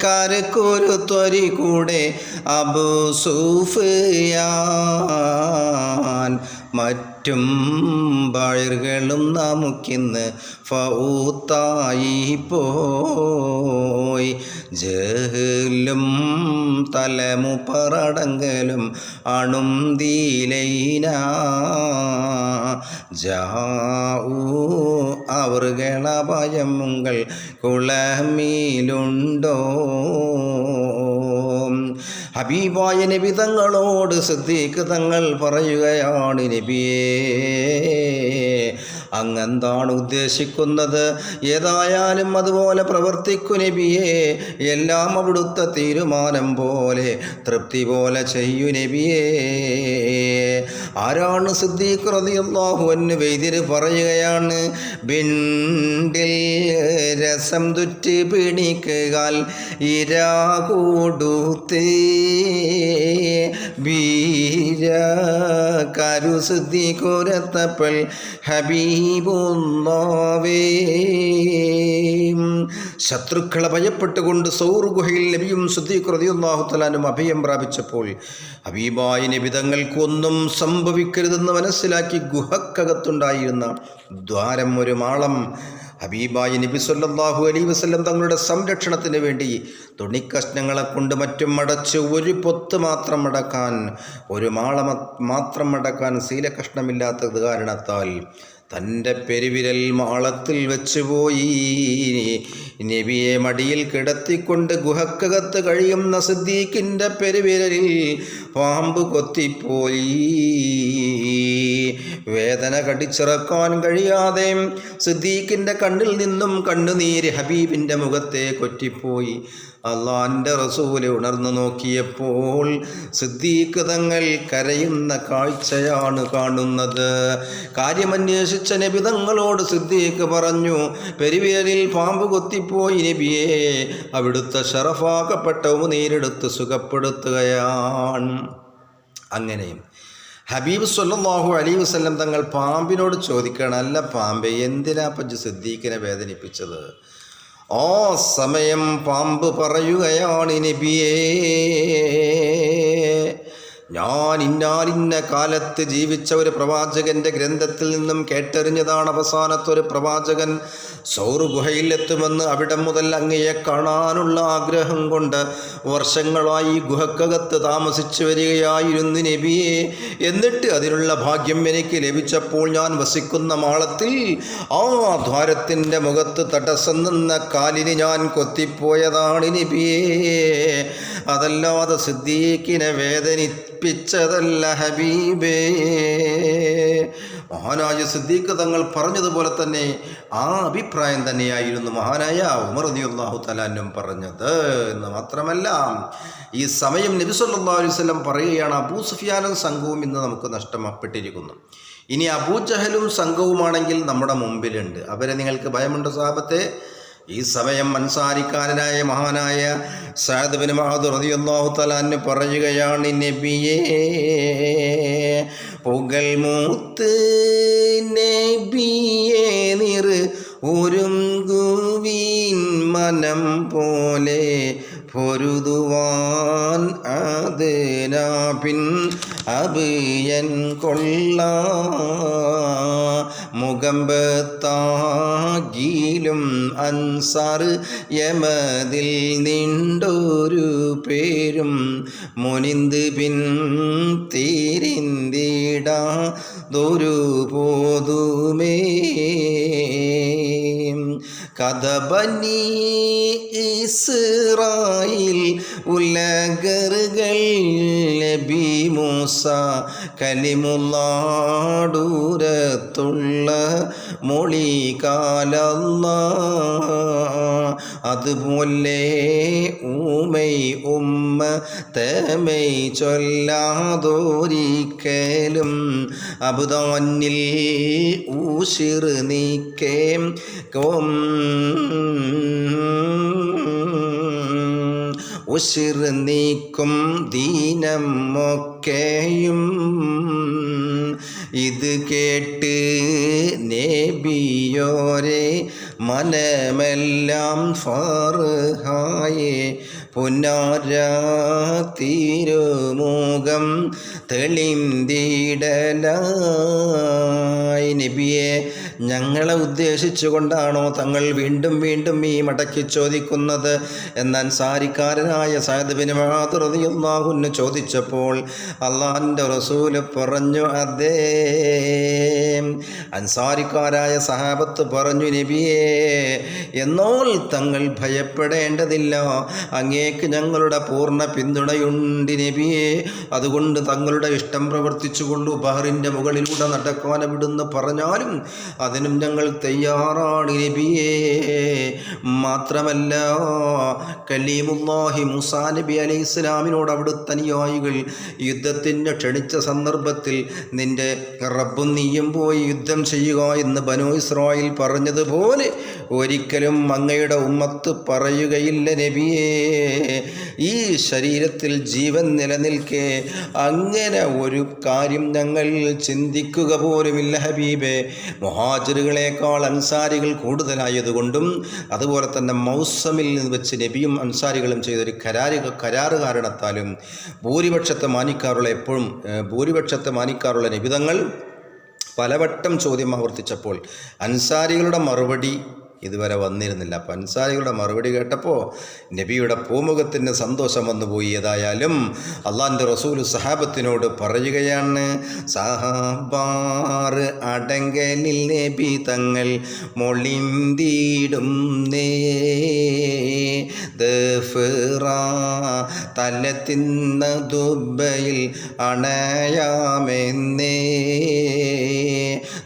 കരക്കൊരു ത്വരി കൂടെ അബു സൂഫിയാൻ മറ്റും ബഴിറുകളും നമുക്കിന്ന് ഫൗത്തായി പോയി. ജഹലും തലമുപ്പറടങ്കലും അണും ദീലൈന ജാഊ അവർകള കുളമീലുണ്ടോ? ഹബീബായ നബി തങ്ങളോട് സിദ്ദീഖ് തങ്ങൾ പറയുകയാണ് നബിയേ അങ്ങെന്താണ് ഉദ്ദേശിക്കുന്നത്? ഏതായാലും അതുപോലെ പ്രവർത്തിക്കു നബിയേ. എല്ലാം അവിടുത്തെ തീരുമാനം പോലെ തൃപ്തി പോലെ ചെയ്യൂ നബിയേ. ആരാണ് സിദ്ദീഖ് അൻഹു വൈദ്യര് പറയുകയാണ്? ബിണ്ടിൽ രസം തുറ്റി പിണിക്കുകാൽ ഇരാ കൊടുത്തേ വീര കരു സിദ്ദീഖുരത്തപ്പൽ ഹബീബുല്ലാവേ ശത്രുക്കളെ ഭയപ്പെട്ടുകൊണ്ട് സൗർ ഗുഹയിൽ നബിയും സുദ്ദീഖ് റളിയല്ലാഹു തലാനും അഭയം പ്രാപിച്ചപ്പോൾ ഹബീബായ നിബിതങ്ങൾക്കൊന്നും സംഭവിക്കരുതെന്ന് മനസ്സിലാക്കി ഗുഹക്കകത്തുണ്ടായിരുന്ന ദ്വാരം ഒരു മാളം ഹബീബായ നബി സല്ലാഹു അലൈഹി വസല്ലം തങ്ങളുടെ സംരക്ഷണത്തിന് വേണ്ടി തുണിക്കഷ്ണങ്ങളെ കൊണ്ട് മറ്റും അടച്ച് ഒരു പൊത്ത് മാത്രം അടക്കാൻ ഒരു മാളം മാത്രം അടക്കാൻ ശീലകഷ്ണമില്ലാത്തത് കാരണത്താൽ തന്റെ പെരുവിരൽ മാളത്തിൽ വെച്ച് പോയി. നബിയെ മടിയിൽ കിടത്തിക്കൊണ്ട് ഗുഹക്കകത്ത് കഴിയുന്ന സിദ്ദീഖിന്റെ പെരുവിരലിൽ പാമ്പ് കൊത്തിപ്പോയി. വേദന കടിച്ചിറക്കാൻ കഴിയാതെ സിദ്ദീഖിന്റെ കണ്ണിൽ നിന്നും കണ്ണുനീര് ഹബീബിന്റെ മുഖത്തെ കൊറ്റിപ്പോയി. അള്ളാന്റെ റസൂൽ ഉണർന്നു നോക്കിയപ്പോൾ സിദ്ദീഖ് തങ്ങൾ കരയുന്ന കാഴ്ചയാണ് കാണുന്നത്. കാര്യമന്വേഷിച്ച നബി തങ്ങളോട് സിദ്ദീഖ് പറഞ്ഞു പെരുവേലിൽ പാമ്പ് കൊത്തിപ്പോയി. നബിയെ അവിടുത്തെ ഷറഫാക്കപ്പെട്ടവും നേരിടുത്ത് സുഖപ്പെടുത്തുകയാണ്. അങ്ങനെ ഹബീബ് സല്ലല്ലാഹു അലൈഹി വസല്ലം തങ്ങൾ പാമ്പിനോട് ചോദിക്കണം അല്ല പാമ്പെ എന്തിനാ പഞ്ച് സിദ്ദീഖിനെ വേദനിപ്പിച്ചത്? ഓ സമയം പാമ്പ് പറയുകയാണ് നബിയേ. ഞാൻ ഇന്നാലിന്ന കാലത്ത് ജീവിച്ച ഒരു പ്രവാചകന്റെ ഗ്രന്ഥത്തിൽ നിന്നും കേട്ടറിഞ്ഞതാണ് അവസാനത്തൊരു പ്രവാചകൻ. സൗർ ഗുഹയിലെത്തുമെന്ന് അവിടെ മുതൽ അങ്ങയെ കാണാനുള്ള ആഗ്രഹം കൊണ്ട് വർഷങ്ങളായി ഗുഹക്കകത്ത് താമസിച്ചു വരികയായിരുന്നു നബിയെ. എന്നിട്ട് അതിനുള്ള ഭാഗ്യം എനിക്ക് ലഭിച്ചപ്പോൾ ഞാൻ വസിക്കുന്ന മാളത്തിൽ ആ ദ്വാരത്തിന്റെ മുഖത്ത് തടസ്സം നിന്ന കാലിന് ഞാൻ കൊത്തിപ്പോയതാണ് നബിയേ. അതല്ലാതെ സിദ്ദീഖിനെ വേദനിപ്പിച്ചതല്ല ഹബീബേ. മഹാനായ സിദ്ദീഖ് തങ്ങൾ പറഞ്ഞതുപോലെ തന്നെ ആ അഭിപ്രായം തന്നെയായിരുന്നു മഹാനായ ഉമർ റളിയല്ലാഹു തലാനും പറഞ്ഞത്. എന്ന് മാത്രമല്ല ഈ സമയം നബി സല്ലല്ലാഹു അലൈഹി പറയുകയാണ് അബൂ സുഫിയാനും സംഘവും ഇന്ന് നമുക്ക് നഷ്ടപ്പെട്ടിരിക്കുന്നു. ഇനി അബൂ ജഹലും സംഘവുമാണെങ്കിൽ നമ്മുടെ മുമ്പിലുണ്ട്. അവരെ നിങ്ങൾക്ക് ഭയമുണ്ട് സാഹബത്തെ ഈ സമയം അൻസാരിക്കാരനായ മഹാനായ സാദബിന് മഹദ് റളിയല്ലാഹു തആല പറയുകയാണ് നബിയേ പുകൽ മൂത്ത് നബിയേ നിർ ഗുവീൻ മനം പോലെ പൊരുതുവാൻ അതിനാപിൻ അഭിയൻ കൊള്ള. മുഖമ്പത്താകിലും അൻസാർ യമതിൽ നിണ്ടൊരു പേരും മുനിന്ത് പിൻ തീരിന്തിടാതൊരു പോതുമേ. കഥബനി ഇസ്രായിൽ ഉലകറുകൾ നബി മൂസ കലിമുള്ളാടൂരത്തുള്ള മൊഴി കാലല്ല അതുപോലെ ഊമൈ ഉമ്മ തേമൈ ചൊല്ലാതൊരിക്കലും അബുദാനിൽ ഊശിർ നീക്കേം. കോം ഉശിർ നീക്കും ദീനം ഒക്കെയും ഇത് കേട്ട് നേബിയോരെ മനമെല്ലാം ഫാർഹായെ. പുനരാതിരുമുഖം തെളിന്തിടലായി. നബിയെ ഞങ്ങളെ ഉദ്ദേശിച്ചുകൊണ്ടാണോ തങ്ങൾ വീണ്ടും വീണ്ടും ഈ മടക്കി ചോദിക്കുന്നത്? എന്നാൽ സാരിക്കാരനായ സായദ്ബിന് മാതൃതിയുള്ളാഹുന്ന് ചോദിച്ചപ്പോൾ അള്ളാഹിന്റെ റസൂൽ പറഞ്ഞു അതേ. അൻസാരിക്കാരായ സഹാബത്ത് പറഞ്ഞു നബിയേ എന്നോൾ തങ്ങൾ ഭയപ്പെടേണ്ടതില്ല. അങ്ങേക്ക് ഞങ്ങളുടെ പൂർണ പിന്തുണയുണ്ട് നബിയെ. അതുകൊണ്ട് തങ്ങളുടെ ഇഷ്ടം പ്രവർത്തിച്ചുകൊണ്ട് ബഹറിന്റെ മുകളിലൂടെ നടക്കാൻ വിടുന്ന് പറഞ്ഞാലും അതിനും ഞങ്ങൾ തയ്യാറാണ് നബിയേ. മാത്രമല്ല കലീമുല്ലാഹി മുസാ നബി അലൈഹി ഇസ്ലാമിനോട് അവിടുത്തെ അനുയായികൾ യുദ്ധത്തിന് ക്ഷണിച്ച സന്ദർഭത്തിൽ നിന്റെ റബ്ബും നീയും പോയി യുദ്ധം ചെയ്യുക എന്ന് ബനോ ഇസ്രായേൽ പറഞ്ഞതുപോലെ ഒരിക്കലും അങ്ങയുടെ ഉമ്മത്ത് പറയുകയില്ല നബിയേ. ഈ ശരീരത്തിൽ ജീവൻ നിലനിൽക്കെ അങ്ങനെ ഒരു കാര്യം ഞങ്ങൾ ചിന്തിക്കുക പോലുമില്ല ഹബീബെ. മുഹാജിറുകളെക്കാൾ അൻസാരികൾ കൂടുതലായതുകൊണ്ടും അതുപോലെ തന്നെ മൗസമിൽ നിന്ന് വെച്ച് നബിയും അൻസാരികളും ചെയ്തൊരു കരാറ് കരാറ് കാരണത്താലും ഭൂരിപക്ഷത്തെ മാനിക്കാറുള്ള എപ്പോഴും ഭൂരിപക്ഷത്തെ മാനിക്കാറുള്ള നിബിതങ്ങൾ പലവട്ടം ചോദ്യം ആവർത്തിച്ചപ്പോൾ അൻസാരികളുടെ മറുപടി ഇതുവരെ വന്നിരുന്നില്ല. അപ്പം അൻസാരികളുടെ മറുപടി കേട്ടപ്പോൾ നബിയുടെ പൂമുഖത്തിന് സന്തോഷം വന്നുപോയി ഏതായാലും അള്ളാന്റെ റസൂൽ സഹാബത്തിനോട് പറയുകയാണ് സഹാബാറ് അടങ്കലിൽ നബി തങ്ങൾ മൊളിന്തിടും നേ തലത്തിന്ന തല തിന്ന ദുബയിൽ അണയാമെന്നേ.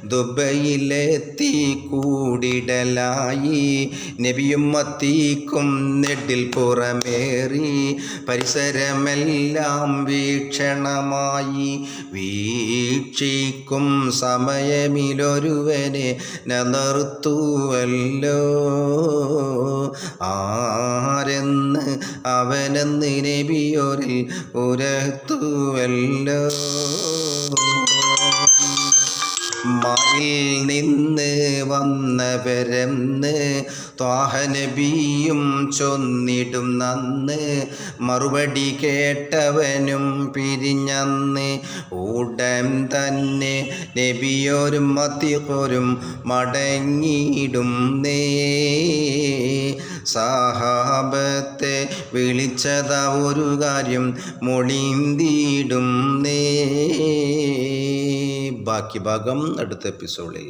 ദുബയിലെത്തി കൂടിടലായി. നബിയും മത്തീക്കും നെഡിൽ പുറമേറി. പരിസരമെല്ലാം വീക്ഷണമായി. വീക്ഷിക്കും സമയമിലൊരുവനെ നിർത്തുവല്ലോ ആരെന്ന് അവനെന്ന് നബിയോരിൽ ഉരത്തുവല്ലോ. മായിൽ നിന്ന് വന്നവരെന്ന് ത്വാഹനബിയും ചൊന്നിടും നന്ന്. മറുപടി കേട്ടവനും പിരിഞ്ഞന്ന്. ഉടൻ തന്നെ നബിയോരും മത്തിയോരും മടങ്ങിയിടും നേ. സഹാബത്തെ വിളിച്ചത ഒരു കാര്യം മൊളിന്തിടും നേ. ബാക്കി ഭാഗം അടുത്ത എപ്പിസോഡിൽ